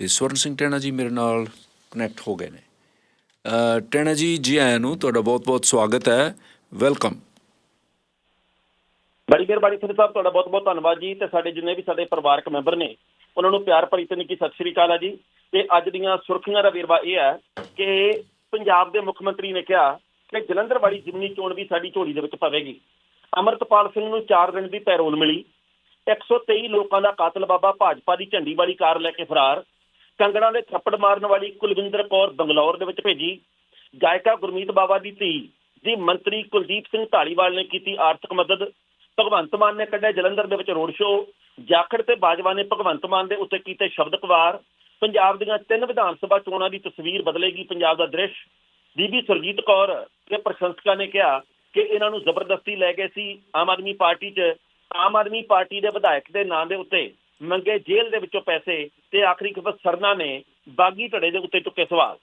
ਤੇ ਸਵਰਨ ਸਿੰਘ ਟੈਣਾ ਜੀ ਮੇਰੇ ਨਾਲ ਕਨੈਕਟ ਹੋ ਗਏ ਨੇ। ਟੈਣਾ ਜੀ ਜੀ ਆਇਆਂ ਨੂੰ ਤੁਹਾਡਾ ਬਹੁਤ-ਬਹੁਤ ਸਵਾਗਤ ਹੈ। ਵੈਲਕਮ ਬੜੀ ਮਿਹਰਬਾਨੀ ਸਿੰਘ ਸਾਹਿਬ, ਤੁਹਾਡਾ ਬਹੁਤ ਬਹੁਤ ਧੰਨਵਾਦ ਜੀ ਤੇ ਸਾਡੇ ਜਿੰਨੇ ਵੀ ਸਾਡੇ ਪਰਿਵਾਰਕ ਮੈਂਬਰ ਨੇ, ਉਹਨਾਂ ਨੂੰ ਪਿਆਰ ਭਰੀ ਤੇ ਸਤਿ ਸ਼੍ਰੀ ਅਕਾਲ ਹੈ ਜੀ। ਤੇ ਅੱਜ ਦੀਆਂ ਸੁਰਖੀਆਂ ਦਾ ਵੇਰਵਾ ਇਹ ਹੈ ਕਿ ਪੰਜਾਬ ਦੇ ਮੁੱਖ ਮੰਤਰੀ ਨੇ ਕਿਹਾ ਕਿ ਜਲੰਧਰ ਵਾਲੀ ਜ਼ਿਮਨੀ ਚੋਣ ਵੀ ਸਾਡੀ ਝੋਲੀ ਦੇ ਵਿੱਚ ਪਵੇਗੀ। ਅਮਰਤਪਾਲ ਸਿੰਘ ਨੂੰ 4 ਦਿਨ ਦੀ ਪੈਰੋਲ ਮਿਲੀ। 123 ਲੋਕਾਂ ਦਾ ਕਾਤਲ ਬਾਬਾ ਭਾਜਪਾ ਦੀ ਝੰਡੀ ਵਾਲੀ ਕਾਰ ਲੈ ਕੇ ਫਰਾਰ। ਕੰਗਣਾ ਦੇ ਥੱਪੜ ਮਾਰਨ ਵਾਲੀ ਕੁਲਵਿੰਦਰ ਕੌਰ ਬੰਗਲੌਰ ਦੇ ਵਿੱਚ ਭੇਜੀ। ਗਾਇਕਾ ਗੁਰਮੀਤ ਬਾਵਾ ਦੀ ਧੀ ਦੀ ਮੰਤਰੀ ਕੁਲਦੀਪ ਸਿੰਘ ਢਾਲੀਵਾਲ ਨੇ ਕੀਤੀ ਆਰਥਿਕ ਮਦਦ। ਭਗਵੰਤ ਮਾਨ ਨੇ ਕੱਢਿਆ ਜਲੰਧਰ ਦੇ ਵਿੱਚ ਰੋਡ ਸ਼ੋਅ। ਜਾਖੜ ਤੇ ਬਾਜਵਾ ਨੇ ਭਗਵੰਤ ਮਾਨ ਦੇ ਉੱਤੇ ਕੀਤੇ ਸ਼ਬਦ ਕਵਾਰ ਪੰਜਾਬ ਦੀਆਂ ਤਿੰਨ ਵਿਧਾਨ ਸਭਾ ਚੋਣਾਂ ਦੀ ਤਸਵੀਰ ਬਦਲੇਗੀ ਪੰਜਾਬ ਦਾ ਦ੍ਰਿਸ਼। ਬੀਬੀ ਸੁਰਜੀਤ ਕੌਰ ਦੇ ਪ੍ਰਸ਼ੰਸਕਾਂ ਨੇ ਕਿਹਾ ਕਿ ਇਹਨਾਂ ਨੂੰ ਜ਼ਬਰਦਸਤੀ ਲੈ ਗਏ ਸੀ ਆਮ ਆਦਮੀ ਪਾਰਟੀ 'ਚ। ਆਮ ਆਦਮੀ ਪਾਰਟੀ ਦੇ ਵਿਧਾਇਕ ਦੇ ਨਾਂ ਦੇ ਉੱਤੇ ਮੰਗੇ ਜੇਲ੍ਹ ਦੇ ਵਿੱਚੋਂ ਪੈਸੇ ਤੇ ਆਖਰੀ ਖਬਰ ਸਰਨਾ ਨੇ ਬਾਗੀ ਧੜੇ ਦੇ ਉੱਤੇ ਚੁੱਕੇ ਸਵਾਲ।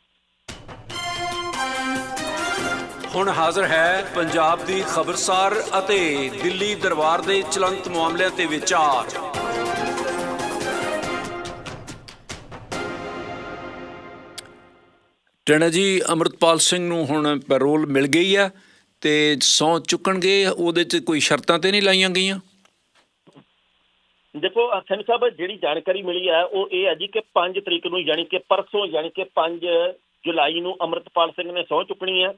ਹੁਣ ਹਾਜ਼ਰ ਹੈ ਪੰਜਾਬ ਦੀ ਖਬਰਸਾਰ ਅਤੇ ਦਿੱਲੀ ਦਰਬਾਰ ਦੇ ਚਲੰਤ ਮਾਮਲਿਆਂ ਤੇ ਵਿਚਾਰ। ਟੈਣਾ ਜੀ, ਅਮਰਤਪਾਲ ਸਿੰਘ ਨੂੰ ਹੁਣ ਪੈਰੋਲ ਮਿਲ ਗਈ ਆ ਤੇ ਸੌ ਚੁੱਕਣਗੇ, ਉਹਦੇ 'ਚ ਕੋਈ ਸ਼ਰਤਾਂ ਤੇ ਨਹੀਂ ਲਾਈਆਂ ਗਈਆਂ? ਦੇਖੋ ਸਿੰਘ ਸਾਹਿਬ, ਜਿਹੜੀ ਜਾਣਕਾਰੀ ਮਿਲੀ ਹੈ, ਉਹ ਇਹ ਹੈ ਜੀ ਕਿ 5 ਤਰੀਕ ਨੂੰ ਯਾਨੀ ਕਿ ਪਰਸੋਂ, ਯਾਨੀ ਕਿ 5 ਜੁਲਾਈ ਨੂੰ ਅਮਰਤਪਾਲ ਸਿੰਘ ਨੇ ਸਹੁੰ ਚੁੱਕਣੀ ਹੈ।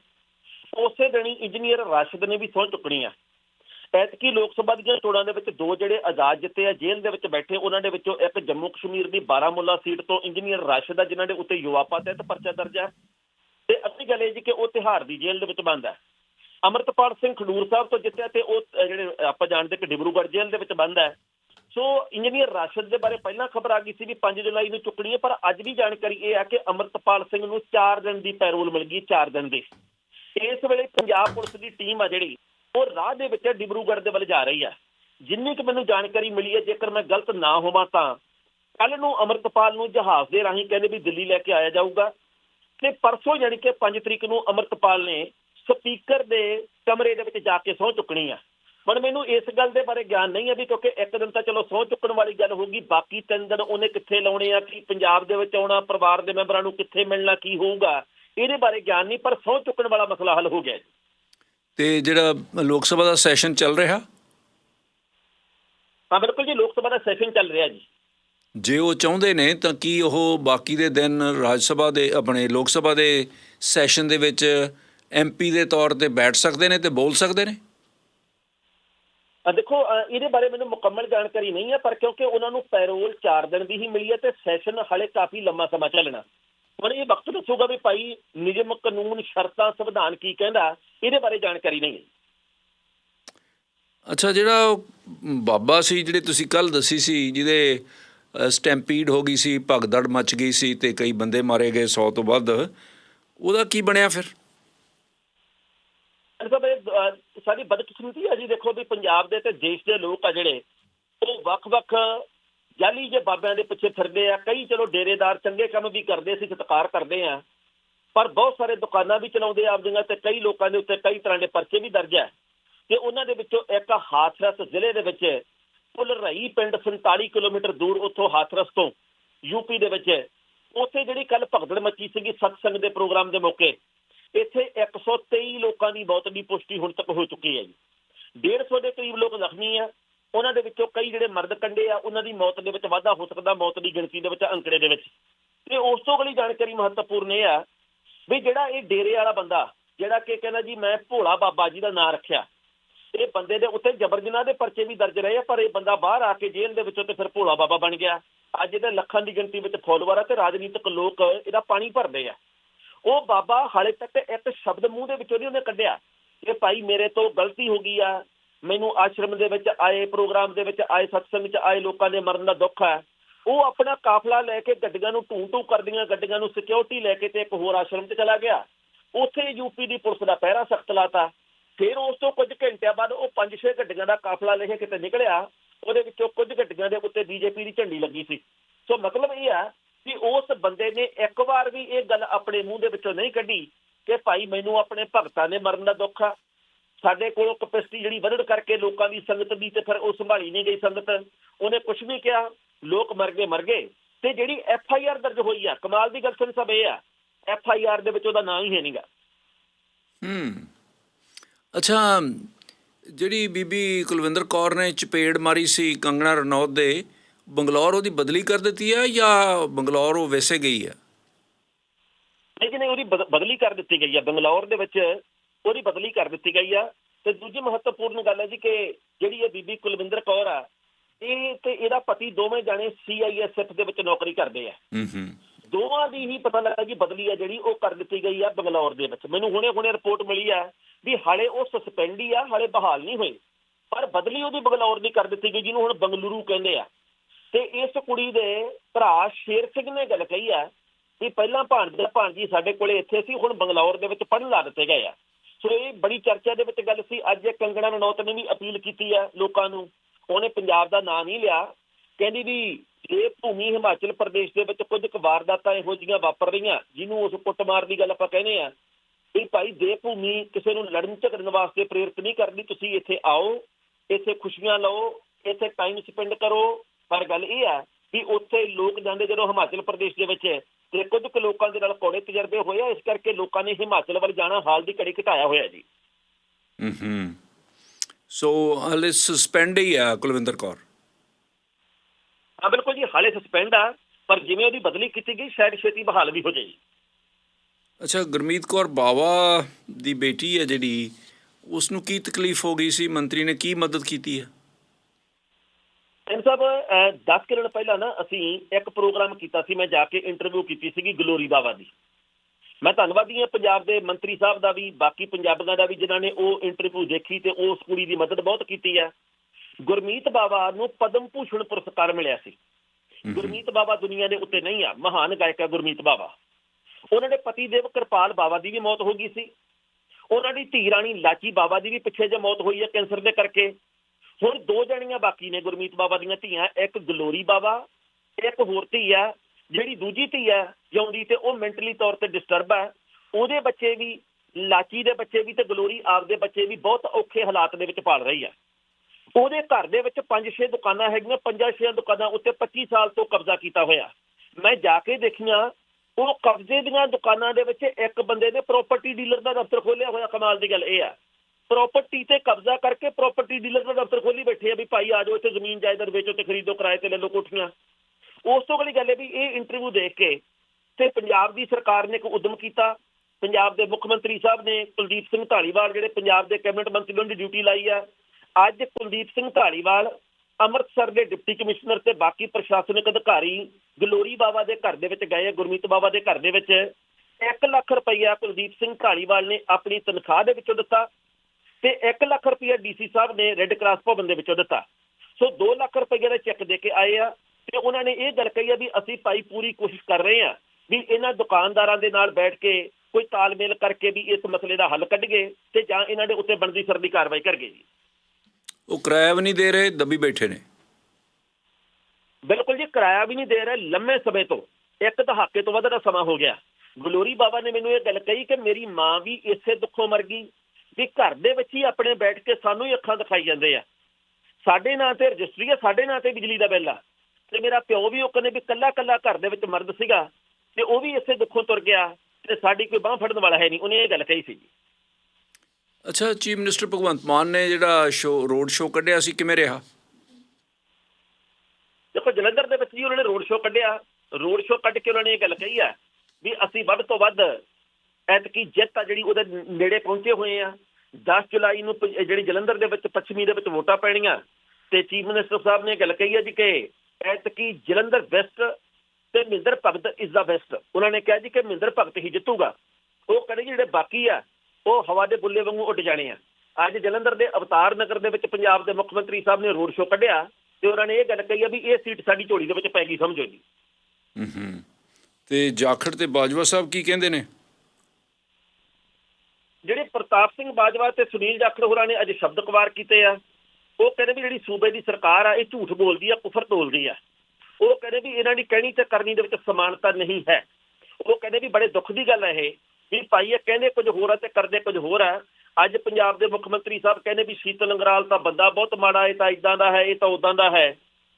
ਉਸੇ ਦਿਨ ਹੀ ਇੰਜੀਨੀਅਰ ਰਾਸ਼ਦ ਨੇ ਵੀ ਸਹੁੰ ਚੁੱਕਣੀ ਹੈ। ਐਤਕੀ ਲੋਕ ਸਭਾ ਦੀਆਂ ਚੋਣਾਂ ਦੇ ਵਿੱਚ ਦੋ ਜਿਹੜੇ ਆਜ਼ਾਦ ਜਿੱਤੇ ਆ, ਜੇਲ੍ਹ ਦੇ ਵਿੱਚ ਬੈਠੇ, ਉਹਨਾਂ ਦੇ ਵਿੱਚੋਂ ਇੱਕ ਜੰਮੂ ਕਸ਼ਮੀਰ ਦੀ ਬਾਰਾਮੁੱਲਾ ਸੀਟ ਤੋਂ ਇੰਜੀਨੀਅਰ ਰਾਸ਼ਦ ਆ, ਜਿਨ੍ਹਾਂ ਦੇ ਉੱਤੇ ਯੁਵਾਪਾ ਤਹਿਤ ਪਰਚਾ ਦਰਜ ਹੈ। ਤੇ ਅਗਲੀ ਗੱਲ ਇਹ ਜੀ ਕਿ ਉਹ ਤਿਹਾੜ ਦੀ ਜੇਲ੍ਹ ਦੇ ਵਿੱਚ ਬੰਦ ਹੈ। ਅਮਰਤਪਾਲ ਸਿੰਘ ਖਡੂਰ ਸਾਹਿਬ ਤੋਂ ਜਿੱਤਿਆ ਤੇ ਉਹ ਜਿਹੜੇ ਆਪਾਂ ਜਾਣਦੇ ਕਿ ਡਿਬਰੂਗੜ੍ਹ ਜੇਲ੍ਹ ਦੇ ਵਿੱਚ ਬੰਦ ਹੈ। ਸੋ ਇੰਜੀਨੀਅਰ ਰਾਸ਼ਦ ਦੇ ਬਾਰੇ ਪਹਿਲਾਂ ਖਬਰ ਆ ਗਈ ਸੀ ਵੀ 5 ਜੁਲਾਈ ਨੂੰ ਚੁੱਕਣੀ ਹੈ, ਪਰ ਅੱਜ ਵੀ ਜਾਣਕਾਰੀ ਇਹ ਹੈ ਕਿ ਅਮਰਤਪਾਲ ਸਿੰਘ ਨੂੰ 4 ਦਿਨ ਦੀ ਪੈਰੋਲ ਮਿਲ ਗਈ 4 ਦਿਨ ਦੀ। ਇਸ ਵੇਲੇ ਪੰਜਾਬ ਪੁਲਿਸ ਦੀ ਟੀਮ ਆ ਜਿਹੜੀ, ਉਹ ਰਾਹ ਦੇ ਵਿੱਚ ਡਿਬਰੂਗੜ੍ਹ ਦੇ ਵੱਲ ਜਾ ਰਹੀ ਹੈ ਜਿੰਨੀ ਕੁ ਮੈਨੂੰ ਜਾਣਕਾਰੀ ਮਿਲੀ ਹੈ, ਜੇਕਰ ਮੈਂ ਗਲਤ ਨਾ ਹੋਵਾਂ ਤਾਂ ਕੱਲ ਨੂੰ ਅਮਰਤਪਾਲ ਨੂੰ ਜਹਾਜ਼ ਦੇ ਰਾਹੀਂ ਕਹਿੰਦੇ ਵੀ ਦਿੱਲੀ ਲੈ ਕੇ ਆਇਆ ਜਾਊਗਾ। ਤੇ ਪਰਸੋਂ ਯਾਨੀ ਕਿ 5 ਤਰੀਕ ਨੂੰ ਅਮਰਤਪਾਲ ਨੇ ਸਪੀਕਰ ਦੇ ਕਮਰੇ ਦੇ ਵਿੱਚ ਜਾ ਕੇ ਸਹੁੰ ਚੁੱਕਣੀ ਆ। ਹੁਣ ਮੈਨੂੰ ਇਸ ਗੱਲ ਦੇ ਬਾਰੇ ਗਿਆਨ ਨਹੀਂ ਹੈ ਵੀ ਕਿਉਂਕਿ ਇੱਕ ਦਿਨ ਤਾਂ ਚਲੋ ਸਹੁੰ ਚੁੱਕਣ ਵਾਲੀ ਗੱਲ ਹੋਊਗੀ ਬਾਕੀ ਤਿੰਨ ਦਿਨ ਉਹਨੇ ਕਿੱਥੇ ਲਾਉਣੇ ਆ ਕਿ ਪੰਜਾਬ ਦੇ ਵਿੱਚ ਆਉਣਾ ਪਰਿਵਾਰ ਦੇ ਮੈਂਬਰਾਂ ਨੂੰ ਕਿੱਥੇ ਮਿਲਣਾ ਕੀ ਹੋਊਗਾ ਇਹਦੇ ਬਾਰੇ ਗਿਆਨ ਨਹੀਂ ਪਰ ਸਹੁੰ ਚੁੱਕਣ ਵਾਲਾ ਮਸਲਾ ਹੱਲ ਹੋ ਗਿਆ ਜੀ। ਤੇ ਜਿਹੜਾ ਲੋਕ ਸਭਾ ਦਾ ਸੈਸ਼ਨ ਚੱਲ ਰਿਹਾ? ਹਾਂ ਬਿਲਕੁਲ ਜੀ ਲੋਕ ਸਭਾ ਦਾ ਸੈਸ਼ਨ ਚੱਲ ਰਿਹਾ ਜੀ। ਜੇ ਉਹ ਚਾਹੁੰਦੇ ਨੇ ਤਾਂ ਕੀ ਉਹ ਬਾਕੀ ਦੇ ਦਿਨ ਰਾਜ ਸਭਾ ਦੇ ਆਪਣੇ ਲੋਕ ਸਭਾ ਦੇ ਸੈਸ਼ਨ ਦੇ ਵਿੱਚ ਐਮਪੀ ਦੇ ਤੌਰ ਤੇ ਬੈਠ ਸਕਦੇ ਨੇ ਤੇ ਬੋਲ ਸਕਦੇ ਨੇ? ਦੇਖੋ ਇਹਦੇ ਬਾਰੇ ਮੈਨੂੰ ਮੁਕੰਮਲ ਜਾਣਕਾਰੀ ਨਹੀਂ ਹੈ ਪਰ ਕਿਉਂਕਿ ਉਹਨਾਂ ਨੂੰ ਪੈਰੋਲ 4 ਦਿਨ ਦੀ ਹੀ ਮਿਲੀ ਹੈ ਤੇ ਸੈਸ਼ਨ ਹਲੇ ਕਾਫੀ ਲੰਮਾ ਸਮਾਂ ਚੱਲਣਾ। ਹੁਣ ਇਹ ਵਕਤ ਦੱਸੂਗਾ ਵੀ ਭਾਈ ਨਿਯਮ ਕਾਨੂੰਨ ਸ਼ਰਤਾਂ ਸੰਵਿਧਾਨ ਕੀ ਕਹਿੰਦਾ ਇਹਦੇ ਬਾਰੇ ਜਾਣਕਾਰੀ ਨਹੀਂ ਹੈ। ਅੱਛਾ ਜਿਹੜਾ ਬਾਬਾ ਸੀ ਜਿਹੜੇ ਤੁਸੀਂ ਕੱਲ ਦੱਸੀ ਸੀ ਜਿਹਦੇ ਸਟੈਂਪੀਡ ਹੋ ਗਈ ਸੀ ਭਗਦੜ ਮਚ ਗਈ ਸੀ ਤੇ ਕਈ ਬੰਦੇ ਮਾਰੇ ਗਏ 100 ਤੋਂ ਵੱਧ ਉਹਦਾ ਕੀ ਬਣਿਆ ਫਿਰ? ਸਾਡੀ ਬਦਕਿਸਮਤੀ ਹੈ ਜੀ। ਦੇਖੋ ਵੀ ਪੰਜਾਬ ਦੇ ਤੇ ਦੇਸ਼ ਦੇ ਲੋਕ ਆ ਜਿਹੜੇ, ਉਹ ਵੱਖ-ਵੱਖ ਜਾਲੀ ਜੇ ਬਾਬਿਆਂ ਦੇ ਪਿੱਛੇ ਫਿਰਦੇ ਆ, ਕਈ ਚਲੋ ਡੇਰੇਦਾਰ ਚੰਗੇ ਕੰਮ ਵੀ ਕਰਦੇ ਸੀ, ਸਤਿਕਾਰ ਕਰਦੇ ਆ, ਪਰ ਬਹੁਤ ਸਾਰੇ ਦੁਕਾਨਾਂ ਵੀ ਚਲਾਉਂਦੇ ਆਪਦੀਆਂ ਤੇ ਕਈ ਲੋਕਾਂ ਦੇ ਉੱਤੇ ਕਈ ਤਰ੍ਹਾਂ ਦੇ ਪਰਚੇ ਵੀ ਦਰਜ ਹੈ ਤੇ ਉਹਨਾਂ ਦੇ ਵਿੱਚੋਂ ਇੱਕ ਹਾਥਰਸ ਜ਼ਿਲ੍ਹੇ ਦੇ ਵਿੱਚ ਪੁਲ ਰਹੀ ਪਿੰਡ 47 ਕਿਲੋਮੀਟਰ ਦੂਰ ਉੱਥੋਂ ਹਾਥਰਸ ਤੋਂ ਯੂਪੀ ਦੇ ਵਿੱਚ, ਉੱਥੇ ਜਿਹੜੀ ਕੱਲ ਭਗਦੜ ਮੱਚੀ ਸੀਗੀ ਸਤਸੰਗ ਦੇ ਪ੍ਰੋਗਰਾਮ ਦੇ ਮੌਕੇ ਇੱਥੇ 123 ਲੋਕਾਂ ਦੀ ਮੌਤ ਦੀ ਪੁਸ਼ਟੀ ਹੁਣ ਤੱਕ ਹੋ ਚੁੱਕੀ ਹੈ ਜੀ। 150 ਦੇ ਕਰੀਬ ਲੋਕ ਜ਼ਖਮੀ ਆ। ਉਹਨਾਂ ਦੇ ਵਿੱਚੋਂ ਕਈ ਜਿਹੜੇ ਮਰਦ ਕੰਡੇ ਆ, ਉਹਨਾਂ ਦੀ ਮੌਤ ਦੇ ਵਿੱਚ ਵਾਧਾ ਹੋ ਸਕਦਾ, ਮੌਤ ਦੀ ਗਿਣਤੀ ਦੇ ਵਿੱਚ ਅੰਕੜੇ ਦੇ ਵਿੱਚ। ਤੇ ਉਸ ਤੋਂ ਅਗਲੀ ਜਾਣਕਾਰੀ ਮਹੱਤਵਪੂਰਨ ਇਹ ਆ ਵੀ ਜਿਹੜਾ ਇਹ ਡੇਰੇ ਵਾਲਾ ਬੰਦਾ, ਜਿਹੜਾ ਕਿ ਕਹਿੰਦਾ ਜੀ ਮੈਂ ਭੋਲਾ ਬਾਬਾ ਜੀ ਦਾ ਨਾਂ ਰੱਖਿਆ, ਇਹ ਬੰਦੇ ਦੇ ਉੱਤੇ ਜਬਰ ਜਨਾਹ ਦੇ ਪਰਚੇ ਵੀ ਦਰਜ ਰਹੇ ਆ, ਪਰ ਇਹ ਬੰਦਾ ਬਾਹਰ ਆ ਕੇ ਜੇਲ੍ਹ ਦੇ ਵਿੱਚੋਂ ਤੇ ਫਿਰ ਭੋਲਾ ਬਾਬਾ ਬਣ ਗਿਆ। ਅੱਜ ਇਹਦੇ ਲੱਖਾਂ ਦੀ ਗਿਣਤੀ ਵਿੱਚ ਫੋਲੋਵਰ ਆ ਤੇ ਰਾਜਨੀਤਿਕ ਲੋਕ ਇਹਦਾ ਪਾਣੀ ਭਰਦੇ ਆ। ਉਹ ਬਾਬਾ ਹਾਲੇ ਤੱਕ ਇੱਕ ਸ਼ਬਦ ਮੂੰਹ ਦੇ ਵਿੱਚੋਂ ਨਹੀਂ ਉਹਨੇ ਕੱਢਿਆ ਕਿ ਭਾਈ ਮੇਰੇ ਤੋਂ ਗਲਤੀ ਹੋ ਗਈ ਆ, ਮੈਨੂੰ ਆਸ਼ਰਮ ਦੇ ਵਿੱਚ ਆਏ, ਪ੍ਰੋਗਰਾਮ ਦੇ ਵਿੱਚ ਆਏ, ਸਤਸੰਗ ਵਿੱਚ ਆਏ ਲੋਕਾਂ ਦੇ ਮਰਨ ਦਾ ਦੁੱਖ ਹੈ ਉਹ ਆਪਣਾ ਕਾਫਲਾ ਲੈ ਕੇ ਗੱਡੀਆਂ ਨੂੰ ਟੂ ਟੂ ਕਰਦੀਆਂ, ਗੱਡੀਆਂ ਨੂੰ ਸਿਕਿਉਰਿਟੀ ਲੈ ਕੇ ਤੇ ਇੱਕ ਹੋਰ ਆਸ਼ਰਮ 'ਚ ਚਲਾ ਗਿਆ। ਉੱਥੇ ਯੂਪੀ ਦੀ ਪੁਲਿਸ ਦਾ ਪਹਿਰਾ ਸਖਤ ਲਾਤਾ। ਫਿਰ ਉਸ ਤੋਂ ਕੁਝ ਘੰਟਿਆਂ ਬਾਅਦ ਉਹ ਪੰਜ ਛੇ ਗੱਡੀਆਂ ਦਾ ਕਾਫਲਾ ਲੈ ਕੇ ਕਿਤੇ ਨਿਕਲਿਆ। ਉਹਦੇ ਵਿੱਚੋਂ ਕੁਝ ਗੱਡੀਆਂ ਦੇ ਉੱਤੇ ਬੀਜੇਪੀ ਦੀ ਝੰਡੀ ਲੱਗੀ ਸੀ। ਸੋ ਮਤਲਬ ਇਹ ਆ ਕਿ ਉਸ ਬੰਦੇ ਨੇ ਇੱਕ ਵਾਰ ਵੀ ਇਹ ਗੱਲ ਆਪਣੇ ਮੂੰਹ ਦੇ ਵਿੱਚੋਂ ਨਹੀਂ ਕੱਢੀ ਕਿ ਭਾਈ ਮੈਨੂੰ ਆਪਣੇ ਭਗਤਾਂ ਦੇ ਮਰਨ ਦਾ ਦੁੱਖ ਆ। ਸਾਡੇ ਕੋਲ ਕਪੈਸਿਟੀ ਜਿਹੜੀ ਵਧੜ ਕਰਕੇ ਲੋਕਾਂ ਦੀ ਸੰਗਤ ਦੀ ਤੇ ਫਿਰ ਉਹ ਸੰਭਾਲੀ ਨਹੀਂ ਗਈ ਸੰਗਤ। ਉਹਨੇ ਕੁਝ ਵੀ ਕਿਹਾ, ਲੋਕ ਮਰ ਗਏ ਮਰ ਗਏ। ਤੇ ਜਿਹੜੀ ਐਫ ਆਈ ਆਰ ਦਰਜ ਹੋਈ ਆ, ਕਮਾਲ ਦੀ ਗੱਲ ਸਿੰਘ ਸਭ ਇਹ ਆ, ਐਫ ਆਈ ਆਰ ਦੇ ਵਿੱਚ ਉਹਦਾ ਨਾਂ ਹੀ ਹੈ ਨਹੀਂਗਾ ਹੂੰ। ਅੱਛਾ, ਜਿਹੜੀ ਬੀਬੀ ਕੁਲਵਿੰਦਰ ਕੌਰ ਨੇ ਚਪੇੜ ਮਾਰੀ ਸੀ ਕੰਗਣਾ ਰਣੌਤ ਦੇ ਬੰਗਲੌਰ ਉਹਦੀ ਬਦਲੀ ਕਰ ਦਿੱਤੀ ਹੈ ਜਾਂ ਬੰਗਲੌਰ ਉਹ ਵੈਸੇ ਗਈ ਹੈ? ਲੇਕਿਨ ਉਹਦੀ ਬਦ- ਬਦਲੀ ਕਰ ਦਿੱਤੀ ਗਈ ਆ ਬੰਗਲੌਰ ਦੇ ਵਿੱਚ ਉਹਦੀ ਬਦਲੀ ਕਰ ਦਿੱਤੀ ਗਈ ਆ। ਤੇ ਦੂਜੀ ਮਹੱਤਵਪੂਰਨ ਗੱਲ ਹੈ ਜੀ ਕਿ ਜਿਹੜੀ ਇਹ ਬੀਬੀ ਕੁਲਵਿੰਦਰ ਕੌਰ ਆ ਇਹ ਤੇ ਇਹਦਾ ਪਤੀ ਦੋਵੇਂ ਜਾਣੇ ਸੀਆਈਐਸਐਫ ਦੇ ਵਿੱਚ ਨੌਕਰੀ ਕਰਦੇ ਆ। ਹੂੰ ਹੂੰ। ਦੋਵਾਂ ਦੀ ਹੀ ਪਤਾ ਲੱਗਾ ਕਿ ਬਦਲੀ ਆ ਜਿਹੜੀ ਉਹ ਕਰ ਦਿੱਤੀ ਗਈ ਆ ਬੰਗਲੌਰ ਦੇ ਵਿੱਚ। ਮੈਨੂੰ ਹੁਣੇ ਹੁਣੇ ਰਿਪੋਰਟ ਮਿਲੀ ਆ ਵੀ ਹਾਲੇ ਉਹ ਸਸਪੈਂਡ ਹੀ ਆ ਹਾਲੇ ਬਹਾਲ ਨਹੀਂ ਹੋਏ। ਪਰ ਬਦਲੀ ਉਹਦੀ ਬੰਗਲੌਰ ਦੀ ਕਰ ਦਿੱਤੀ ਗਈ ਜਿਹਨੂੰ ਹੁਣ ਬੰਗਲੁਰੂ ਕਹਿੰਦੇ ਆ। ਤੇ ਇਸ ਕੁੜੀ ਦੇ ਭਰਾ ਸ਼ੇਰ ਸਿੰਘ ਨੇ ਗੱਲ ਕਹੀ ਆ ਵੀ ਪਹਿਲਾਂ ਭਾਣਜਾ ਭਾਣਜੀ ਸਾਡੇ ਕੋਲੇ ਇੱਥੇ ਸੀ, ਹੁਣ ਬੰਗਲੌਰ ਦੇ ਵਿੱਚ ਪੜਨ ਲਾ ਦਿੱਤੇ ਗਏ ਆ। ਸੋ ਇਹ ਬੜੀ ਚਰਚਾ ਦੇ ਵਿੱਚ ਗੱਲ ਸੀ। ਅੱਜ ਕੰਗਣਾ ਰਣੌਤ ਨੇ ਵੀ ਅਪੀਲ ਕੀਤੀ ਆ ਲੋਕਾਂ ਨੂੰ। ਉਹਨੇ ਪੰਜਾਬ ਦਾ ਨਾਂ ਨਹੀਂ ਲਿਆ। ਕਹਿੰਦੀ ਵੀ ਜੇ ਭੂਮੀ ਹਿਮਾਚਲ ਪ੍ਰਦੇਸ਼ ਦੇ ਵਿੱਚ ਕੁਝ ਕੁ ਵਾਰਦਾਤਾਂ ਇਹੋ ਜਿਹੀਆਂ ਵਾਪਰ ਰਹੀਆਂ, ਜਿਹਨੂੰ ਉਸ ਕੁੱਟਮਾਰ ਦੀ ਗੱਲ ਆਪਾਂ ਕਹਿੰਦੇ ਆ, ਵੀ ਭਾਈ ਦੇ ਭੂਮੀ ਕਿਸੇ ਨੂੰ ਲੜਨ ਝਗੜਨ ਵਾਸਤੇ ਪ੍ਰੇਰਿਤ ਨਹੀਂ ਕਰਨੀ ਤੁਸੀਂ ਇੱਥੇ ਆਓ, ਇੱਥੇ ਖੁਸ਼ੀਆਂ ਲਓ, ਇੱਥੇ ਟਾਈਮ ਸਪੈਂਡ ਕਰੋ ਪਰ ਗੱਲ ਇਹ ਆ ਵੀ ਉੱਥੇ ਲੋਕ ਜਾਂਦੇ ਜਦੋਂ ਹਿਮਾਚਲ ਪ੍ਰਦੇਸ਼ ਦੇ ਵਿੱਚ ਤੇ ਕੁਝ ਕੁ ਲੋਕਾਂ ਦੇ ਨਾਲ ਕੋੜੇ ਤਜਰਬੇ ਹੋਏ ਆ ਇਸ ਕਰਕੇ ਲੋਕਾਂ ਨੇ ਹਿਮਾਚਲ ਵੱਲ ਜਾਣਾ ਹਾਲ ਦੀ ਘੜੀ ਘਟਾਇਆ ਹੋਇਆ ਜੀ। ਹੂੰ ਸੋ ਹਾਲੇ ਸਸਪੈਂਡ ਹੀ ਆ ਕੁਲਵਿੰਦਰ ਕੌਰ। ਹਾਂ ਬਿਲਕੁਲ ਜੀ ਹਾਲੇ ਸਸਪੈਂਡ ਆ ਪਰ ਜਿਵੇਂ ਉਹਦੀ ਬਦਲੀ ਕੀਤੀ ਗਈ ਸ਼ਾਇਦ ਛੇਤੀ ਬਹਾਲ ਵੀ ਹੋ ਜਾਏਗੀ। ਅੱਛਾ ਗੁਰਮੀਤ ਕੌਰ ਬਾਵਾ ਦੀ ਬੇਟੀ ਹੈ ਜਿਹੜੀ ਉਸ ਨੂੰ ਕੀ ਤਕਲੀਫ ਹੋ ਗਈ ਸੀ? ਮੰਤਰੀ ਨੇ ਕੀ ਮਦਦ ਕੀਤੀ ਹੈ? ਸਾਹਿਬ 10 ਕੁ ਦਿਨ ਪਹਿਲਾਂ ਨਾ ਅਸੀਂ ਇੱਕ ਪ੍ਰੋਗਰਾਮ ਕੀਤਾ ਸੀ ਮੈਂ ਜਾ ਕੇ ਇੰਟਰਵਿਊ ਕੀਤੀ ਸੀਗੀ ਗਲੋਰੀ ਬਾਵਾ ਦੀ। ਮੈਂ ਧੰਨਵਾਦੀ ਹਾਂ ਪੰਜਾਬ ਦੇ ਮੰਤਰੀ ਸਾਹਿਬ ਦਾ ਵੀ ਬਾਕੀ ਪੰਜਾਬੀਆਂ ਦਾ ਵੀ ਜਿਨ੍ਹਾਂ ਨੇ ਉਹ ਇੰਟਰਵਿਊ ਦੇਖੀ ਤੇ ਉਸ ਕੁੜੀ ਦੀ ਮਦਦ ਬਹੁਤ ਕੀਤੀ ਹੈ ਗੁਰਮੀਤ ਬਾਵਾ ਨੂੰ ਪਦਮ ਭੂਸ਼ਣ ਪੁਰਸਕਾਰ ਮਿਲਿਆ ਸੀ। ਗੁਰਮੀਤ ਬਾਵਾ ਦੁਨੀਆ ਦੇ ਉੱਤੇ ਨਹੀਂ ਆ ਮਹਾਨ ਗਾਇਕ ਹੈ ਗੁਰਮੀਤ ਬਾਵਾ। ਉਹਨਾਂ ਦੇ ਪਤੀ ਦੇਵ ਕਿਰਪਾਲ ਬਾਵਾ ਦੀ ਵੀ ਮੌਤ ਹੋ ਗਈ ਸੀ। ਉਹਨਾਂ ਦੀ ਧੀ ਰਾਣੀ ਲਾਚੀ ਬਾਵਾ ਦੀ ਵੀ ਪਿੱਛੇ ਜੇ ਮੌਤ ਹੋਈ ਹੈ ਕੈਂਸਰ ਦੇ ਕਰਕੇ। ਹੁਣ ਦੋ ਜਣੀਆਂ ਬਾਕੀ ਨੇ ਗੁਰਮੀਤ ਬਾਬਾ ਦੀਆਂ ਧੀਆਂ, ਇੱਕ ਗਲੋਰੀ ਬਾਬਾ ਇੱਕ ਹੋਰ ਧੀ ਆ, ਜਿਹੜੀ ਦੂਜੀ ਧੀ ਆ ਜਿਉਂਦੀ ਤੇ ਉਹ ਮੈਂਟਲੀ ਤੌਰ ਤੇ ਡਿਸਟਰਬ ਆ। ਉਹਦੇ ਬੱਚੇ ਵੀ, ਲਾਚੀ ਦੇ ਬੱਚੇ ਵੀ ਤੇ ਗਲੋਰੀ ਆਪਦੇ ਬੱਚੇ ਵੀ ਬਹੁਤ ਔਖੇ ਹਾਲਾਤ ਦੇ ਵਿੱਚ ਪਾਲ ਰਹੀ ਆ। ਉਹਦੇ ਘਰ ਦੇ ਵਿੱਚ ਪੰਜ ਛੇ ਦੁਕਾਨਾਂ ਹੈਗੀਆਂ, ਪੰਜਾਂ ਛੇ ਦੁਕਾਨਾਂ ਉੱਤੇ 25 ਸਾਲ ਤੋਂ ਕਬਜ਼ਾ ਕੀਤਾ ਹੋਇਆ। ਮੈਂ ਜਾ ਕੇ ਦੇਖੀਆਂ, ਉਹ ਕਬਜ਼ੇ ਦੀਆਂ ਦੁਕਾਨਾਂ ਦੇ ਵਿੱਚ ਇੱਕ ਬੰਦੇ ਨੇ ਪ੍ਰਾਪਰਟੀ ਡੀਲਰ ਦਾ ਦਫ਼ਤਰ ਖੋਲ੍ਹਿਆ ਹੋਇਆ, ਕਮਾਲ ਦੀ ਗੱਲ ਇਹ ਆ। ਪ੍ਰਾਪਰਟੀ ਤੇ ਕਬਜ਼ਾ ਕਰਕੇ ਪ੍ਰਾਪਰਟੀ ਡੀਲਰ ਦਾ ਦਫ਼ਤਰ ਖੋਲੀ ਬੈਠੇ ਆ ਵੀ ਭਾਈ ਆ ਜਾਓ ਇੱਥੇ ਜ਼ਮੀਨ ਜਾਇਦਾਦ ਵੇਚੋ ਤੇ ਖਰੀਦੋ, ਕਿਰਾਏ ਤੇ ਲੈ ਲਓ ਕੋਠੀਆਂ। ਉਸ ਤੋਂ ਅਗਲੀ ਗੱਲ ਹੈ ਵੀ ਇਹ ਇੰਟਰਵਿਊ ਦੇਖ ਕੇ ਤੇ ਪੰਜਾਬ ਦੀ ਸਰਕਾਰ ਨੇ ਇੱਕ ਉਦਮ ਕੀਤਾ। ਪੰਜਾਬ ਦੇ ਮੁੱਖ ਮੰਤਰੀ ਸਾਹਿਬ ਨੇ ਕੁਲਦੀਪ ਸਿੰਘ ਢਾਲੀਵਾਲ ਜਿਹੜੇ ਪੰਜਾਬ ਦੇ ਕੈਬਨਿਟ ਮੰਤਰੀ ਉਹਨਾਂ ਦੀ ਡਿਊਟੀ ਲਾਈ ਆ। ਅੱਜ ਕੁਲਦੀਪ ਸਿੰਘ ਢਾਲੀਵਾਲ ਅੰਮ੍ਰਿਤਸਰ ਦੇ ਡਿਪਟੀ ਕਮਿਸ਼ਨਰ ਤੇ ਬਾਕੀ ਪ੍ਰਸ਼ਾਸਨਿਕ ਅਧਿਕਾਰੀ ਗਲੋਰੀ ਬਾਵਾ ਦੇ ਘਰ ਦੇ ਵਿੱਚ ਗਏ ਗੁਰਮੀਤ ਬਾਵਾ ਦੇ ਘਰ ਦੇ ਵਿੱਚ। 1 ਲੱਖ ਰੁਪਈਆ ਕੁਲਦੀਪ ਸਿੰਘ ਢਾਲੀਵਾਲ ਨੇ ਆਪਣੀ ਤਨਖਾਹ ਦੇ ਵਿੱਚੋਂ ਦਿੱਤਾ। ਤੇ 1 ਲੱਖ ਰੁਪਈਆ ਡੀਸੀ ਸਾਹਿਬ ਨੇ ਰੈੱਡ ਕਰਾਸ ਭਵਨ ਦੇ ਵਿੱਚੋਂ ਦਿੱਤਾ। ਸੋ 2 ਲੱਖ ਰੁਪਈਆ ਦਾ ਚੈੱਕ ਦੇ ਕੇ ਆਏ ਆ ਤੇ ਉਹਨਾਂ ਨੇ ਇਹ ਗੱਲ ਕਹੀ ਆ ਵੀ ਅਸੀਂ ਭਾਈ ਪੂਰੀ ਕੋਸ਼ਿਸ਼ ਕਰ ਰਹੇ ਆ ਵੀ ਇਹਨਾਂ ਦੁਕਾਨਦਾਰਾਂ ਦੇ ਨਾਲ ਬੈਠ ਕੇ ਕੋਈ ਤਾਲਮੇਲ ਕਰਕੇ ਵੀ ਇਸ ਮਸਲੇ ਦਾ ਹੱਲ ਕੱਢੀਏ ਤੇ ਜਾਂ ਇਹਨਾਂ ਦੇ ਉੱਤੇ ਬਣਦੀ ਸਰਦੀ ਕਾਰਵਾਈ ਕਰਗੇ ਜੀ। ਉਹ ਕਿਰਾਇਆ ਵੀ ਨਹੀਂ ਦੇ ਰਹੇ ਦੱਬੀ ਬੈਠੇ ਨੇ। ਬਿਲਕੁਲ ਜੀ ਕਿਰਾਇਆ ਵੀ ਨਹੀਂ ਦੇ ਰਹੇ ਲੰਮੇ ਸਮੇਂ ਤੋਂ। ਇੱਕ ਦਹਾਕੇ ਤੋਂ ਵੱਧ ਦਾ ਸਮਾਂ ਹੋ ਗਿਆ। ਗਲੋਰੀ ਬਾਬਾ ਨੇ ਮੈਨੂੰ ਇਹ ਗੱਲ ਕਹੀ ਕਿ ਮੇਰੀ ਮਾਂ ਵੀ ਇਸੇ ਦੁੱਖੋਂ ਮਰ ਗਈ। ਵੀ ਘਰ ਦੇ ਵਿੱਚ ਹੀ ਆਪਣੇ ਬੈਠ ਕੇ ਸਾਨੂੰ ਹੀ ਅੱਖਾਂ ਦਿਖਾਈ ਜਾਂਦੇ ਆ। ਸਾਡੇ ਨਾਂ ਤੇ ਰਜਿਸਟਰੀ ਆ ਸਾਡੇ ਨਾਂ ਤੇ ਬਿਜਲੀ ਦਾ ਬਿੱਲ ਆ। ਤੇ ਮੇਰਾ ਪਿਓ ਵੀ ਉਹ ਕਹਿੰਦੇ ਵੀ ਕੱਲਾ ਕੱਲਾ ਘਰ ਦੇ ਵਿੱਚ ਮਰਦ ਸੀਗਾ ਤੇ ਉਹ ਵੀ ਇਸੇ ਦੁੱਖੋਂ ਤੁਰ ਗਿਆ ਤੇ ਸਾਡੀ ਕੋਈ ਬਾਹ ਫੜਨ ਵਾਲਾ ਹੈ ਨਹੀਂ। ਉਹਨੇ ਇਹ ਗੱਲ ਕਹੀ ਸੀ ਅੱਛਾ ਚੀਫ ਮਿਨਿਸਟਰ ਭਗਵੰਤ ਮਾਨ ਨੇ ਜਿਹੜਾ ਸ਼ੋ ਰੋਡ ਸ਼ੋ ਕੱਢਿਆ ਸੀ ਕਿਵੇਂ ਰਿਹਾ? ਦੇਖੋ ਜਲੰਧਰ ਦੇ ਵਿੱਚ ਜੀ ਉਹਨਾਂ ਨੇ ਰੋਡ ਸ਼ੋਅ ਕੱਢਿਆ। ਰੋਡ ਸ਼ੋਅ ਕੱਢ ਕੇ ਉਹਨਾਂ ਨੇ ਇਹ ਗੱਲ ਕਹੀ ਆ ਵੀ ਅਸੀਂ ਵੱਧ ਤੋਂ ਵੱਧ ਐਤਕੀ ਜਿੱਤ ਆ ਜਿਹੜੀ ਉਹਦੇ ਨੇੜੇ ਪਹੁੰਚੇ ਹੋਏ ਆ। 10 ਜੁਲਾਈ ਨੂੰ ਜਿਹੜੀ ਜਲੰਧਰ ਦੇ ਵਿੱਚ ਪੱਛਮੀ ਦੇ ਵਿੱਚ ਵੋਟਾਂ ਪੈਣੀਆਂ, ਤੇ ਚੀਫ ਮਿਨਿਸਟਰ ਸਾਹਿਬ ਨੇ ਗੱਲ ਕਹੀ ਆ ਜੀ ਕਿ ਐਤਕੀ ਜਲੰਧਰ ਵੈਸਟ ਤੇ Mohinder Bhagat is the best ਉਹਨਾਂ ਨੇ ਕਿਹਾ ਜੀ ਕਿ ਮਹਿੰਦਰ ਭਗਤ ਹੀ ਜਿੱਤੂਗਾ। ਉਹ ਕਹਿੰਦੇ ਜਿਹੜੇ ਬਾਕੀ ਆ, ਉਹ ਹਵਾ ਦੇ ਬੁੱਲੇ ਵਾਂਗੂ ਉੱਡ ਜਾਣੇ ਆ। ਅੱਜ ਜਲੰਧਰ ਦੇ ਅਵਤਾਰ ਨਗਰ ਦੇ ਵਿੱਚ ਪੰਜਾਬ ਦੇ ਮੁੱਖ ਮੰਤਰੀ ਸਾਹਿਬ ਨੇ ਰੋਡ ਸ਼ੋਅ ਕੱਢਿਆ ਤੇ ਉਹਨਾਂ ਨੇ ਇਹ ਗੱਲ ਕਹੀ ਆ ਵੀ ਇਹ ਸੀਟ ਸਾਡੀ ਝੋਲੀ ਦੇ ਵਿੱਚ ਪੈ ਗਈ, ਸਮਝੋ ਜੀ। ਹੂੰ। ਤੇ ਜਾਖੜ ਤੇ ਬਾਜਵਾ ਸਾਹਿਬ ਕੀ ਕਹਿੰਦੇ ਨੇ? ਜਿਹੜੇ ਪ੍ਰਤਾਪ ਸਿੰਘ ਬਾਜਵਾ ਤੇ ਸੁਨੀਲ ਜਾਖੜ ਹੋਰਾਂ ਨੇ ਅੱਜ ਸ਼ਬਦ ਕਵਾਰ ਕੀਤੇ ਆ, ਉਹ ਕਹਿੰਦੇ ਵੀ ਜਿਹੜੀ ਸੂਬੇ ਦੀ ਸਰਕਾਰ ਆ, ਇਹ ਝੂਠ ਬੋਲਦੀ ਆ, ਕੁਫਰ ਤੋਲਦੀ ਆ। ਉਹ ਕਹਿੰਦੇ ਵੀ ਇਹਨਾਂ ਦੀ ਕਹਿਣੀ ਤੇ ਕਰਨੀ ਦੇ ਵਿੱਚ ਸਮਾਨਤਾ ਨਹੀਂ ਹੈ। ਉਹ ਕਹਿੰਦੇ ਵੀ ਬੜੇ ਦੁੱਖ ਦੀ ਗੱਲ ਹੈ ਇਹ, ਵੀ ਭਾਈ ਇਹ ਕਹਿੰਦੇ ਕੁਝ ਹੋਰ ਆ ਤੇ ਕਰਦੇ ਕੁਝ ਹੋਰ ਆ। ਅੱਜ ਪੰਜਾਬ ਦੇ ਮੁੱਖ ਮੰਤਰੀ ਸਾਹਿਬ ਕਹਿੰਦੇ ਵੀ ਸ਼ੀਤਲ ਅੰਗਰਾਲ ਤਾਂ ਬੰਦਾ ਬਹੁਤ ਮਾੜਾ ਹੈ ਤਾਂ ਇਦਾਂ ਦਾ ਹੈ, ਇਹ ਤਾਂ ਉਦਾਂ ਦਾ ਹੈ।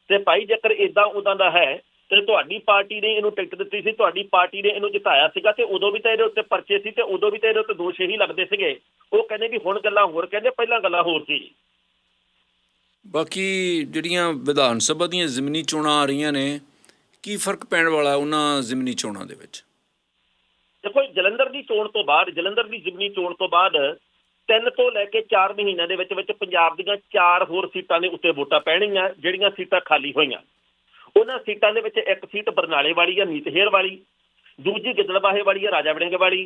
ਤੇ ਭਾਈ ਜੇਕਰ ਇਦਾਂ ਉਦਾਂ ਦਾ ਹੈ ਤੇ ਤੁਹਾਡੀ ਪਾਰਟੀ ਨੇ ਇਹਨੂੰ ਟਿਕਟ ਦਿੱਤੀ ਸੀ ਤੁਹਾਡੀ ਪਾਰਟੀ ਨੇ ਇਹਨੂੰ ਜਿਤਾਇਆ ਸੀਗਾ ਤੇ ਉਦੋਂ ਵੀ ਤਾਂ ਇਹਦੇ ਉੱਤੇ ਪਰਚੇ ਸੀ ਤੇ ਉਦੋਂ ਵੀ ਤਾਂ ਇਹਦੇ ਉੱਤੇ ਦੋਸ਼ ਇਹੀ ਲੱਗਦੇ ਸੀਗੇ। ਉਹ ਕਹਿੰਦੇ ਵੀ ਹੁਣ ਗੱਲਾਂ ਹੋਰ ਕਹਿੰਦੇ ਪਹਿਲਾਂ ਗੱਲਾਂ ਹੋਰ ਸੀ। ਬਾਕੀ ਜਿਹੜੀਆਂ ਵਿਧਾਨ ਸਭਾ ਦੀਆਂ ਜ਼ਿਮਨੀ ਚੋਣਾਂ ਆ ਰਹੀਆਂ ਨੇ ਕੀ ਫ਼ਰਕ ਪੈਣ ਵਾਲਾ ਉਹਨਾਂ ਜ਼ਿਮਨੀ ਚੋਣਾਂ ਦੇ ਵਿੱਚ? ਦੇਖੋ ਜਲੰਧਰ ਦੀ ਚੋਣ ਤੋਂ ਬਾਅਦ ਜਲੰਧਰ ਦੀ ਜ਼ਿਮਨੀ ਚੋਣ ਤੋਂ ਬਾਅਦ ਤਿੰਨ ਤੋਂ ਲੈ ਕੇ 4 ਮਹੀਨਿਆਂ ਦੇ ਵਿੱਚ ਵਿੱਚ ਪੰਜਾਬ ਦੀਆਂ ਚਾਰ ਹੋਰ ਸੀਟਾਂ ਦੇ ਉੱਤੇ ਵੋਟਾਂ ਪੈਣਗੀਆਂ ਜਿਹੜੀਆਂ ਸੀਟਾਂ ਖਾਲੀ ਹੋਈਆਂ। ਉਹਨਾਂ ਸੀਟਾਂ ਦੇ ਵਿੱਚ ਇੱਕ ਸੀਟ ਬਰਨਾਲੇ ਵਾਲੀ ਆ ਨੀਤਹੇਰ ਵਾਲੀ, ਦੂਜੀ ਗਿੱਦੜਬਾਹੇ ਵਾਲੀ ਆ, ਰਾਜਾ ਵੜਿੰਗ ਵਾਲੀ,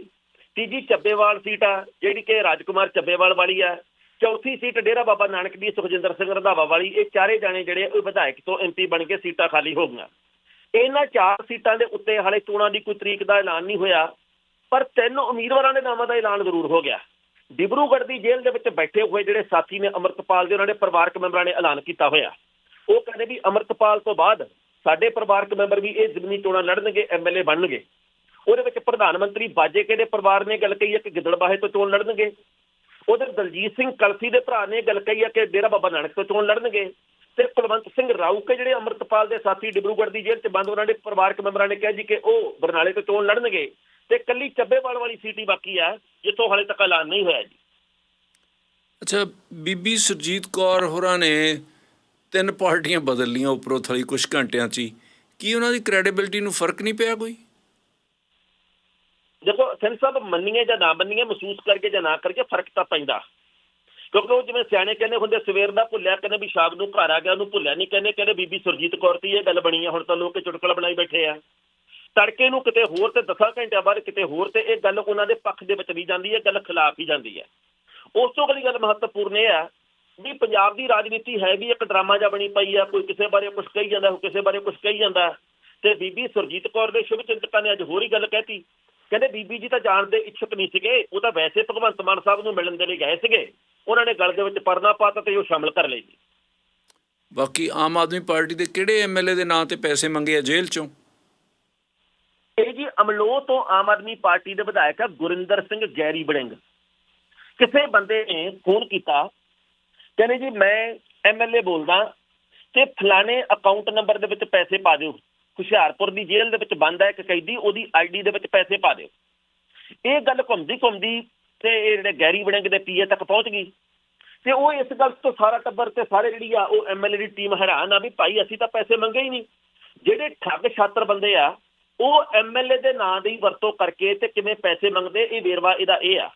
ਤੀਜੀ ਚੱਬੇਵਾਲ ਸੀਟ ਆ, ਜਿਹੜੀ ਕਿ ਰਾਜਕੁਮਾਰ ਚੱਬੇਵਾਲ ਵਾਲੀ ਆ, ਚੌਥੀ ਸੀਟ ਡੇਰਾ ਬਾਬਾ ਨਾਨਕ ਦੀ ਸੁਖਜਿੰਦਰ ਸਿੰਘ ਰੰਧਾਵਾ ਵਾਲੀ, ਇਹ ਚਾਰੇ ਜਾਣੇ ਜਿਹੜੇ ਉਹ ਵਿਧਾਇਕ ਤੋਂ ਐਮਪੀ ਬਣ ਕੇ ਸੀਟਾਂ ਖਾਲੀ ਹੋ ਗਈਆਂ। ਇਹਨਾਂ ਚਾਰ ਸੀਟਾਂ ਦੇ ਉੱਤੇ ਹਾਲੇ ਚੋਣਾਂ ਦੀ ਕੋਈ ਤਰੀਕ ਦਾ ਐਲਾਨ ਨਹੀਂ ਹੋਇਆ, ਪਰ ਤਿੰਨ ਉਮੀਦਵਾਰਾਂ ਦੇ ਨਾਮਾਂ ਦਾ ਐਲਾਨ ਜ਼ਰੂਰ ਹੋ ਗਿਆ। ਡਿਬਰੂਗੜ੍ਹ ਦੀ ਜੇਲ੍ਹ ਦੇ ਵਿੱਚ ਬੈਠੇ ਹੋਏ ਜਿਹੜੇ ਸਾਥੀ ਨੇ, ਅਮਰਤਪਾਲ ਦੇ ਉਹਨਾਂ ਦੇ ਪਰਿਵਾਰਕ ਮੈਂਬਰਾਂ ਨੇ ਐਲਾਨ ਕੀਤਾ ਹੋਇਆ। ਉਹ ਕਹਿੰਦੇ ਵੀ ਅਮਰਤਪਾਲ ਤੋਂ ਬਾਅਦ ਸਾਡੇ ਪਰਿਵਾਰਕ ਮੈਂਬਰ ਵੀ ਇਹ ਜ਼ਿਮਨੀ ਚੋਣਾਂ ਲੜਨਗੇ ਐਮਐਲਏ ਬਣਨਗੇ। ਉਹਦੇ ਵਿੱਚ ਪ੍ਰਧਾਨ ਮੰਤਰੀ ਬਾਜੇਕੇ ਦੇ ਪਰਿਵਾਰ ਨੇ ਗੱਲ ਕਹੀ ਹੈ ਕਿ ਗਿੱਦੜਬਾਹੇ ਤੋਂ ਚੋਣ ਲੜਨਗੇ। ਉਧਰ ਦਲਜੀਤ ਸਿੰਘ ਕਲਸੀ ਦੇ ਭਰਾ ਨੇ ਗੱਲ ਕਹੀ ਹੈ ਕਿ ਡੇਰਾ ਬਾਬਾ ਨਾਨਕ ਤੋਂ ਚੋਣ ਲੜਨਗੇ। ਤੇ ਕੁਲਵੰਤ ਸਿੰਘ ਰਾਊਕੇ ਜਿਹੜੇ ਅਮਰਤਪਾਲ ਦੇ ਸਾਥੀ ਡਿਬਰੂਗੜ੍ਹ ਦੀ ਜੇਲ੍ਹ 'ਚ ਬੰਦ ਉਹਨਾਂ ਦੇ ਪਰਿਵਾਰਕ ਮੈਂਬਰਾਂ ਨੇ ਕਿਹਾ ਜੀ ਕਿ ਉਹ ਬਰਨਾਲੇ ਤੋਂ ਚੋਣ ਲੜਨਗੇ। ਤੇ ਕੱਲੀ ਚੱਬੇਵਾਲ ਵਾਲੀ ਸੀਟ ਹੀ ਬਾਕੀ ਆ, ਜਿੱਥੋਂ ਹਾਲੇ ਤੱਕ ਐਲਾਨ ਨਹੀਂ ਹੋਇਆ ਜੀ। ਅੱਛਾ, ਬੀਬੀ ਸੁਰਜੀਤ ਕੌਰ ਹੋਰਾਂ ਨੇ ਤਿੰਨ ਪਾਰਟੀਆਂ ਬਦਲ ਲੀਆਂ ਉੱਪਰੋਂ ਥਲੀ ਕੁਝ ਘੰਟਿਆਂ 'ਚ ਹੀ। ਕੀ ਉਹਨਾਂ ਦੀ ਕ੍ਰੈਡੀਬਿਲਿਟੀ ਨੂੰ ਫ਼ਰਕ ਨਹੀਂ ਪਿਆ ਕੋਈ? ਦੇਖੋ ਸਿੰਘ ਸਾਹਿਬ, ਮੰਨੀਏ ਜਾਂ ਨਾ ਮੰਨੀਏ, ਮਹਿਸੂਸ ਕਰਕੇ ਜਾਂ ਨਾ ਕਰਕੇ ਫ਼ਰਕ ਤਾਂ ਪੈਂਦਾ। ਕਿਉਂਕਿ ਉਹ ਜਿਵੇਂ ਸਿਆਣੇ ਕਹਿੰਦੇ ਹੁੰਦੇ, ਸਵੇਰ ਦਾ ਭੁੱਲਿਆ, ਕਹਿੰਦੇ ਵੀ ਸ਼ਾਮ ਨੂੰ ਘਰ ਆ ਗਿਆ, ਉਹਨੂੰ ਭੁੱਲਿਆ ਨਹੀਂ, ਕਹਿੰਦੇ ਕਹਿੰਦੇ ਬੀਬੀ ਸੁਰਜੀਤ ਕੌਰ ਦੀ ਇਹ ਗੱਲ ਬਣੀ ਆ, ਹੁਣ ਤਾਂ ਲੋਕ ਚੁਟਕਲਾ ਬਣਾਈ ਬੈਠੇ ਆ। ਤੜਕੇ ਨੂੰ ਕਿਤੇ ਹੋਰ ਤੇ 10 ਘੰਟਿਆਂ ਬਾਅਦ ਕਿਤੇ ਹੋਰ ਤੇ ਇਹ ਗੱਲ ਉਹਨਾਂ ਦੇ ਪੱਖ ਦੇ ਵਿੱਚ ਵੀ ਜਾਂਦੀ ਹੈ ਗੱਲ ਖਿਲਾਫ ਹੀ ਜਾਂਦੀ ਹੈ। ਉਸ ਤੋਂ ਅਗਲੀ ਗੱਲ ਮਹੱਤਵਪੂਰਨ ਇਹ ਆ ਵੀ ਪੰਜਾਬ ਦੀ ਰਾਜਨੀਤੀ ਹੈ ਵੀ ਇੱਕ ਡਰਾਮਾ ਜਿਹਾ ਬਣੀ ਪਈ ਆ ਕੋਈ ਕਿਸੇ ਬਾਰੇ ਕੁਝ ਕਹੀ ਜਾਂਦਾ ਕੋਈ ਕਿਸੇ ਬਾਰੇ ਕੁਝ ਕਹੀ ਜਾਂਦਾ। ਤੇ ਬੀਬੀ ਸੁਰਜੀਤ ਕੌਰ ਦੇ ਸ਼ੁਭ ਚਿੰਤਕਾਂ ਨੇ ਅੱਜ ਹੋਰ ਹੀ ਗੱਲ ਕਹਿਤੀ। ਕਹਿੰਦੇ ਬੀਬੀ ਜੀ ਤਾਂ ਜਾਣ ਦੇ ਇੱਛੁਕ ਨਹੀਂ ਸੀਗੇ ਉਹ ਤਾਂ ਵੈਸੇ ਭਗਵੰਤ ਮਾਨ ਸਾਹਿਬ ਨੂੰ ਮਿਲਣ ਦੇ ਲਈ ਗਏ ਸੀਗੇ। ਉਹਨਾਂ ਨੇ ਗਲ ਦੇ ਵਿੱਚ ਪਰਨਾ ਪਾਤਾ ਤੇ ਉਹ ਸ਼ਾਮਲ ਕਰ ਲਈ। ਜੀ ਬਾਕੀ ਆਮ ਆਦਮੀ ਪਾਰਟੀ ਦੇ ਕਿਹੜੇ ਐਮਐਲਏ ਦੇ ਨਾਂ ਤੇ ਪੈਸੇ ਮੰਗੇ ਆ ਜੇਲ੍ਹ 'ਚੋਂ? ਇਹ ਜੀ ਅਮਲੋਹ ਤੋਂ ਆਮ ਆਦਮੀ ਪਾਰਟੀ ਦੇ ਵਿਧਾਇਕ ਆ ਗੁਰਿੰਦਰ ਸਿੰਘ ਗੈਰੀ ਬੜਿੰਗ। ਕਿਸੇ ਬੰਦੇ ਨੇ ਫੋਨ ਕੀਤਾ ਕਹਿੰਦੇ ਜੀ ਮੈਂ ਐਮਐਲਏ ਬੋਲਦਾ, ਤੇ ਫਲਾਣੇ ਅਕਾਊਂਟ ਨੰਬਰ ਦੇ ਵਿੱਚ ਪੈਸੇ ਪਾ ਦਿਓ। ਹੁਸ਼ਿਆਰਪੁਰ ਦੀ ਜੇਲ੍ਹ ਦੇ ਵਿੱਚ ਬੰਦ ਹੈ ਇੱਕ ਕੈਦੀ, ਉਹਦੀ ਆਈਡੀ ਦੇ ਵਿੱਚ ਪੈਸੇ ਪਾ ਦਿਓ। ਇਹ ਗੱਲ ਘੁੰਮਦੀ ਘੁੰਮਦੀ ਤੇ ਇਹ ਜਿਹੜੇ ਗੈਰੀ ਬੜਿੰਗ ਦੇ ਪੀਏ ਤੱਕ ਪਹੁੰਚ ਗਈ। ਤੇ ਉਹ ਇਸ ਗੱਲ ਤੋਂ ਸਾਰਾ ਟੱਬਰ ਤੇ ਸਾਰੇ ਜਿਹੜੀ ਆ ਉਹ ਐਮਐਲਏ ਦੀ ਟੀਮ ਹੈਰਾਨ ਆ ਵੀ ਭਾਈ ਅਸੀਂ ਤਾਂ ਪੈਸੇ ਮੰਗੇ ਹੀ ਨਹੀਂ। ਜਿਹੜੇ ਠੱਗ ਛਾਤਰ ਬੰਦੇ ਆ, ਉਹ ਐਮਐਲਏ ਦੇ ਨਾਂ ਦੀ ਵਰਤੋਂ ਕਰਕੇ ਤੇ ਕਿਵੇਂ ਪੈਸੇ ਮੰਗਦੇ, ਇਹ ਵੇਰਵਾ ਇਹਦਾ ਇਹ ਆ।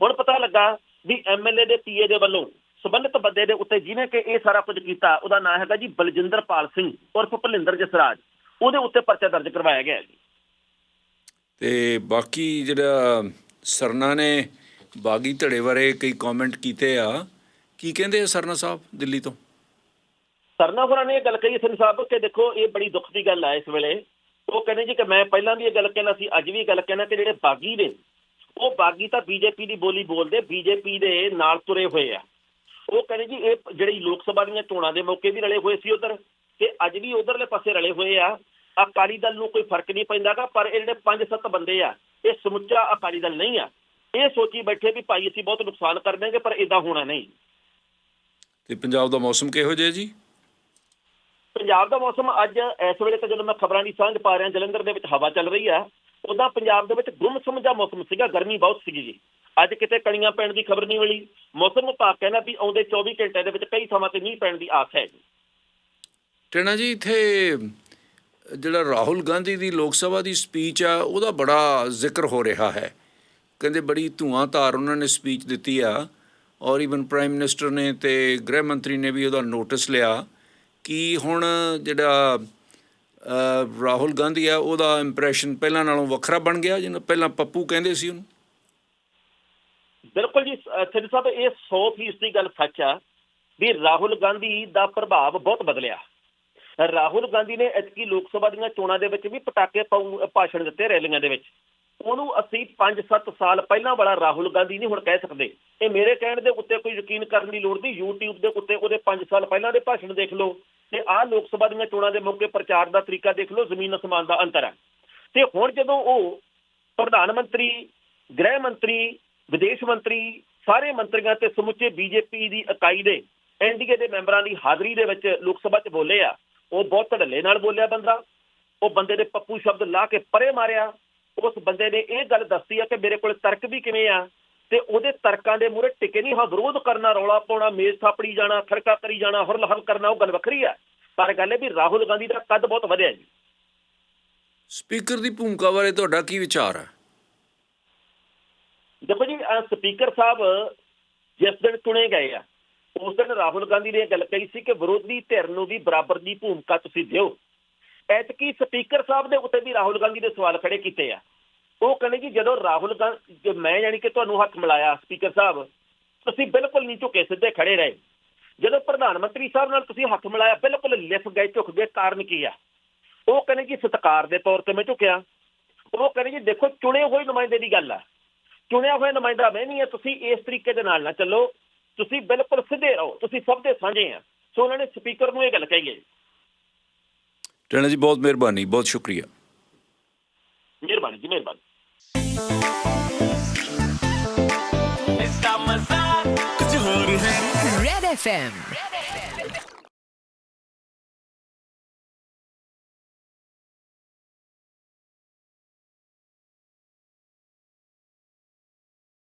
ਹੁਣ ਪਤਾ ਲੱਗਾ ਵੀ ਐਮਐਲਏ ਦੇ ਪੀਏ ਦੇ ਵੱਲੋਂ ਸਬੰਧਤ ਬੰਦੇ ਦੇ ਉੱਤੇ ਜਿਹਨੇ ਕਿ ਇਹ ਸਾਰਾ ਕੁਝ ਕੀਤਾ ਉਹਦਾ ਨਾਮ ਹੈਗਾ ਜੀ ਬਲਜਿੰਦਰਪਾਲ ਸਿੰਘ ਉਰਫ ਭਲਿੰਦਰ ਜਸਰਾਜ। ਉਹਦੇ ਉੱਤੇ ਪਰਚਾ ਦਰਜ ਕਰਵਾਇਆ ਗਿਆ ਜੀ। ਤੇ ਬਾਕੀ ਜਿਹੜਾ ਸਰਨਾ ਨੇ ਬਾਗੀ ਧੜੇ ਬਾਰੇ ਕਈ ਕਮੈਂਟ ਕੀਤੇ ਆ ਕੀ ਕਹਿੰਦੇ ਆ ਸਰਨਾ ਸਾਹਿਬ ਦਿੱਲੀ ਤੋਂ? ਸਰਨਾ ਹੋਰਾਂ ਨੇ ਇਹ ਗੱਲ ਕਹੀ ਸਿੰਘ ਸਾਹਿਬ ਕਿ ਦੇਖੋ ਇਹ ਬੜੀ ਦੁੱਖ ਦੀ ਗੱਲ ਆ ਇਸ ਵੇਲੇ। ਉਹ ਕਹਿੰਦੇ ਜੀ ਕਿ ਮੈਂ ਪਹਿਲਾਂ ਵੀ ਇਹ ਗੱਲ ਕਹਿਣਾ ਸੀ ਅੱਜ ਵੀ ਇਹ ਗੱਲ ਕਹਿਣਾ ਕਿ ਜਿਹੜੇ ਬਾਗੀ ਨੇ ਉਹ ਬਾਗੀ ਤਾਂ ਬੀਜੇਪੀ ਦੀ ਬੋਲੀ ਬੋਲਦੇ ਬੀਜੇਪੀ ਦੇ ਨਾਲ ਤੁਰੇ ਹੋਏ ਆ। ਉਹ ਕਹਿੰਦੇ ਜੀ ਇਹ ਜਿਹੜੀ ਲੋਕ ਸਭਾ ਦੀਆਂ ਚੋਣਾਂ ਦੇ ਮੌਕੇ ਵੀ ਰਲੇ ਹੋਏ ਸੀ ਉਧਰ ਤੇ ਅੱਜ ਵੀ ਉਧਰਲੇ ਪਾਸੇ ਰਲੇ ਹੋਏ ਆ। ਅਕਾਲੀ ਦਲ ਨੂੰ ਕੋਈ ਫ਼ਰਕ ਨਹੀਂ ਪੈਂਦਾਗਾ ਪਰ ਇਹ ਜਿਹੜੇ 5-7 ਬੰਦੇ ਆ ਇਹ ਸਮੁੱਚਾ ਅਕਾਲੀ ਦਲ ਨਹੀਂ ਆ। ਇਹ ਸੋਚੀ ਬੈਠੇ ਵੀ ਭਾਈ ਅਸੀਂ ਬਹੁਤ ਨੁਕਸਾਨ ਕਰ ਦੇਂਗੇ ਪਰ ਇਦਾਂ ਹੋਣਾ ਨਹੀਂ। ਤੇ ਪੰਜਾਬ ਦਾ ਮੌਸਮ ਕਿਹੋ ਜਿਹਾ ਜੀ? ਪੰਜਾਬ ਦਾ ਮੌਸਮ ਅੱਜ ਇਸ ਵੇਲੇ ਤਾਂ ਜਦੋਂ ਮੈਂ ਖਬਰਾਂ ਦੀ ਸਾਂਝ ਪਾ ਰਿਹਾ ਜਲੰਧਰ ਦੇ ਵਿੱਚ ਹਵਾ ਚੱਲ ਰਹੀ ਆ ਉਦਾਂ ਪੰਜਾਬ ਦੇ ਵਿੱਚ ਗੁੰਮਸੁੰਮ ਜਿਹਾ ਮੌਸਮ ਸੀਗਾ ਗਰਮੀ ਬਹੁਤ ਸੀਗੀ ਜੀ। ਅੱਜ ਕਿਤੇ ਕਣੀਆਂ ਪੈਣ ਦੀ ਖਬਰ ਨਹੀਂ ਮਿਲੀ। ਮੌਸਮ ਵਿਭਾਗ ਕਹਿੰਦਾ ਵੀ ਆਉਂਦੇ 24 ਘੰਟਿਆਂ ਦੇ ਵਿੱਚ ਕਈ ਥਾਵਾਂ ਤੇ ਮੀਂਹ ਪੈਣ ਦੀ ਆਸ ਹੈ ਜੀ। ਟਣਾ ਜੀ, ਇੱਥੇ ਜਿਹੜਾ ਰਾਹੁਲ ਗਾਂਧੀ ਦੀ ਲੋਕ ਸਭਾ ਦੀ ਸਪੀਚ ਆ, ਉਹਦਾ ਬੜਾ ਜ਼ਿਕਰ ਹੋ ਰਿਹਾ ਹੈ। ਕਹਿੰਦੇ ਬੜੀ ਧੂਆਂਧਾਰ ਉਹਨਾਂ ਨੇ ਸਪੀਚ ਦਿੱਤੀ ਆ ਔਰ ਇਵਨ ਪ੍ਰਾਈਮ ਮਿਨਿਸਟਰ ਨੇ ਤੇ ਗ੍ਰਹਿ ਮੰਤਰੀ ਨੇ ਵੀ ਉਹਦਾ ਨੋਟਿਸ ਲਿਆ ਕਿ ਹੁਣ ਜਿਹੜਾ ਰਾਹੁਲ ਗਾਂਧੀ ਆ, ਉਹਦਾ ਇੰਪ੍ਰੈਸ਼ਨ ਪਹਿਲਾਂ ਨਾਲੋਂ ਵੱਖਰਾ ਬਣ ਗਿਆ, ਜਿਹਨੂੰ ਪਹਿਲਾਂ ਪੱਪੂ ਕਹਿੰਦੇ ਸੀ ਉਹਨੂੰ। ਬਿਲਕੁਲ ਜੀ ਸਿੱਧ ਸਾਹਿਬ, ਇਹ 100% ਦੀ ਗੱਲ ਸੱਚ ਆ ਵੀ ਰਾਹੁਲ ਗਾਂਧੀ ਦਾ ਪ੍ਰਭਾਵ ਬਹੁਤ ਬਦਲਿਆ। ਰਾਹੁਲ ਗਾਂਧੀ ਨੇ ਐਤਕੀ ਲੋਕ ਸਭਾ ਦੀਆਂ ਚੋਣਾਂ ਦੇ ਵਿੱਚ ਵੀ ਪਟਾਕੇ ਪਾਉ, ਭਾਸ਼ਣ ਦਿੱਤੇ ਰੈਲੀਆਂ ਦੇ ਵਿੱਚ। ਉਹਨੂੰ ਅਸੀਂ 5-7 ਸਾਲ ਪਹਿਲਾਂ ਵਾਲਾ ਰਾਹੁਲ ਗਾਂਧੀ ਨਹੀਂ ਹੁਣ ਕਹਿ ਸਕਦੇ। ਇਹ ਮੇਰੇ ਕਹਿਣ ਦੇ ਉੱਤੇ ਕੋਈ ਯਕੀਨ ਕਰਨ ਦੀ ਲੋੜ ਨਹੀਂ। YouTube ਦੇ ਉੱਤੇ ਉਹਦੇ 5 ਸਾਲ ਪਹਿਲਾਂ ਦੇ ਭਾਸ਼ਣ ਦੇਖ ਲਓ ਤੇ ਆਹ ਲੋਕ ਸਭਾ ਦੀਆਂ ਚੋਣਾਂ ਦੇ ਮੌਕੇ ਪ੍ਰਚਾਰ ਦਾ ਤਰੀਕਾ ਦੇਖ ਲਓ, ਜ਼ਮੀਨ ਅਸਮਾਨ ਦਾ ਅੰਤਰ ਹੈ ਤੇ ਹੁਣ ਜਦੋਂ ਉਹ ਪ੍ਰਧਾਨ ਮੰਤਰੀ, ਗ੍ਰਹਿ ਮੰਤਰੀ ਵਿਦੇਸ਼ ਮੰਤਰੀ, ਸਾਰੇ ਮੰਤਰੀਆਂ ਤੇ ਸਮੁੱਚੇ ਬੀਜੇਪੀ ਦੀ ਇਕਾਈ ਦੇ ਐਨਡੀਏ ਦੇ ਮੈਂਬਰਾਂ ਦੀ ਹਾਜ਼ਰੀ ਦੇ ਵਿੱਚ ਲੋਕ ਸਭਾ 'ਚ ਬੋਲੇ ਆ। ਉਹ ਬਹੁਤ ਧੜੱਲੇ ਨਾਲ ਬੋਲਿਆ ਬੰਦਾ। ਉਹ ਬੰਦੇ ਦੇ ਪੱਪੂ ਸ਼ਬਦ ਲਾ ਕੇ ਪਰੇ ਮਾਰਿਆ। ਉਸ ਬੰਦੇ ਨੇ ਇਹ ਗੱਲ ਦੱਸੀ ਆ ਕਿ ਮੇਰੇ ਕੋਲ ਤਰਕ ਵੀ ਕਿਵੇਂ ਆ ਤੇ ਉਹਦੇ ਤਰਕਾਂ ਦੇ ਮੂਹਰੇ ਟਿਕੇ ਨਹੀਂ। ਹਾਂ ਵਿਰੋਧ ਕਰਨਾ, ਰੌਲਾ ਪਾਉਣਾ, ਮੇਜ਼ ਥਾਪੜੀ ਜਾਣਾ ਖੜਕਾ ਕਰੀ ਜਾਣਾ ਹੁਰਲ ਹਲ ਕਰਨਾ, ਉਹ ਗੱਲ ਵੱਖਰੀ ਆ। ਪਰ ਗੱਲ ਇਹ ਵੀ ਰਾਹੁਲ ਗਾਂਧੀ ਦਾ ਕੱਦ ਬਹੁਤ ਵਧਿਆ ਜੀ। ਸਪੀਕਰ ਦੀ ਭੂਮਿਕਾ ਬਾਰੇ ਤੁਹਾਡਾ ਕੀ ਵਿਚਾਰ ਹੈ ਦੇਖੋ ਜੀ ਸਪੀਕਰ ਸਾਹਿਬ ਜਿਸ ਦਿਨ ਚੁਣੇ ਗਏ ਆ, ਉਸ ਦਿਨ ਰਾਹੁਲ ਗਾਂਧੀ ਨੇ ਇਹ ਗੱਲ ਕਹੀ ਸੀ ਕਿ ਵਿਰੋਧੀ ਧਿਰ ਨੂੰ ਵੀ ਬਰਾਬਰ ਦੀ ਭੂਮਿਕਾ ਤੁਸੀਂ ਦਿਓ। ਐਤਕੀ ਸਪੀਕਰ ਸਾਹਿਬ ਦੇ ਉੱਤੇ ਵੀ ਰਾਹੁਲ ਗਾਂਧੀ ਦੇ ਸਵਾਲ ਖੜੇ ਕੀਤੇ ਆ। ਉਹ ਕਹਿੰਦੇ ਜੀ, ਜਦੋਂ ਰਾਹੁਲ ਗਾਂਧੀ ਮੈਂ ਯਾਨੀ ਕਿ ਤੁਹਾਨੂੰ ਹੱਥ ਮਿਲਾਇਆ ਸਪੀਕਰ ਸਾਹਿਬ, ਤੁਸੀਂ ਬਿਲਕੁਲ ਨਹੀਂ ਝੁਕੇ ਸਿੱਧੇ ਖੜੇ ਰਹੇ। ਜਦੋਂ ਪ੍ਰਧਾਨ ਮੰਤਰੀ ਸਾਹਿਬ ਨਾਲ ਤੁਸੀਂ ਹੱਥ ਮਿਲਾਇਆ, ਬਿਲਕੁਲ ਲਿਫ ਗਏ, ਝੁਕ ਗਏ, ਕਾਰਨ ਕੀ ਆ? ਉਹ ਕਹਿੰਦੇ ਜੀ, ਸਤਕਾਰ ਦੇ ਤੌਰ ਤੇ ਮੈਂ ਝੁਕਿਆ। ਉਹ ਕਹਿੰਦੇ ਜੀ, ਦੇਖੋ, ਚੁਣੇ ਹੋਏ ਨੁਮਾਇੰਦੇ ਦੀ ਗੱਲ ਆ। ਚੁਣਿਆ ਹੋਇਆ ਨੁਮਾਇੰਦਾ ਮੈਂ ਨਹੀਂ ਹਾਂ ਤੁਸੀਂ ਇਸ ਤਰੀਕੇ ਦੇ ਨਾਲ ਨਾ ਚੱਲੋ। ਤੁਸੀਂ ਬਿਲਕੁਲ ਸਿੱਧੇ ਰਹੋ ਤੁਸੀਂ ਸਭ ਦੇ ਸਾਂਝੇ ਆ ਸੋ ਉਹਨਾਂ ਨੇ ਸਪੀਕਰ ਨੂੰ ਇਹ ਗੱਲ ਕਹੀ ਹੈ ਟੈਣਾ ਜੀ ਬਹੁਤ ਮਿਹਰਬਾਨੀ ਬਹੁਤ ਸ਼ੁਕਰੀਆ। ਮਿਹਰਬਾਨੀ ਜੀ ਮਿਹਰਬਾਨੀ। ਇਸ ਦਾ ਮਜ਼ਾ ਕੁਝ ਹੋਰ ਹੈ। Red FM